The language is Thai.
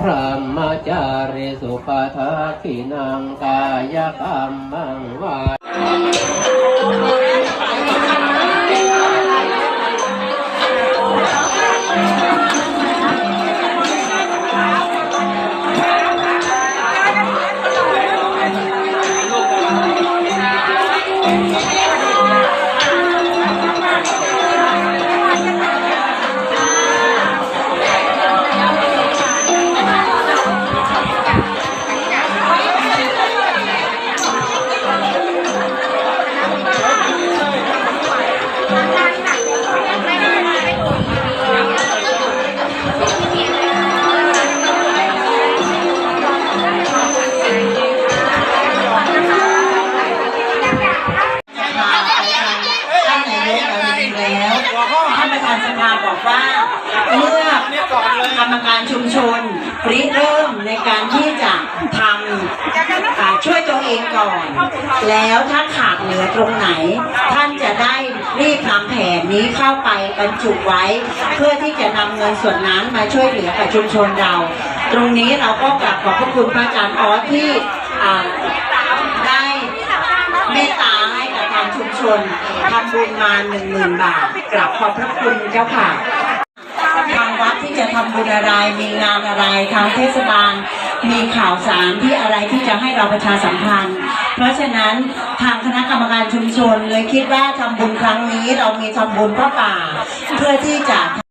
พระมจาริสุปทักขินังกายกรรมังวา ท่าระธนสภาบอกว่าเมื่อกรรมการชุมชนริเริ่มในการที่จะทำช่วยตัวเองก่อน แล้วถ้าขาดเหลือตรงไหน ท่านจะได้รีบนำแผนนี้เข้าไปบรรจุไว้ เพื่อที่จะนำเงินส่วนนั้นมาช่วยเหลือกับชุมชนเรา ตรงนี้เราก็กลับขอบพระคุณพระอาจารย์ออสที่อ่าได้ เมตตาให้กับทาง ชนทำบุญมาหนึ่งหมื่นบาทกราบขอบพระคุณเจ้าค่ะทางวัดที่จะทำบุญอะไรมีงานอะไรทางเทศบาล มีข่าวสารที่อะไรที่จะให้เราประชาสัมพันธ์ เพราะฉะนั้นทางคณะกรรมการชุมชนเลยคิดว่าทำบุญครั้งนี้เรามีทำบุญพระป่าเพื่อที่จะ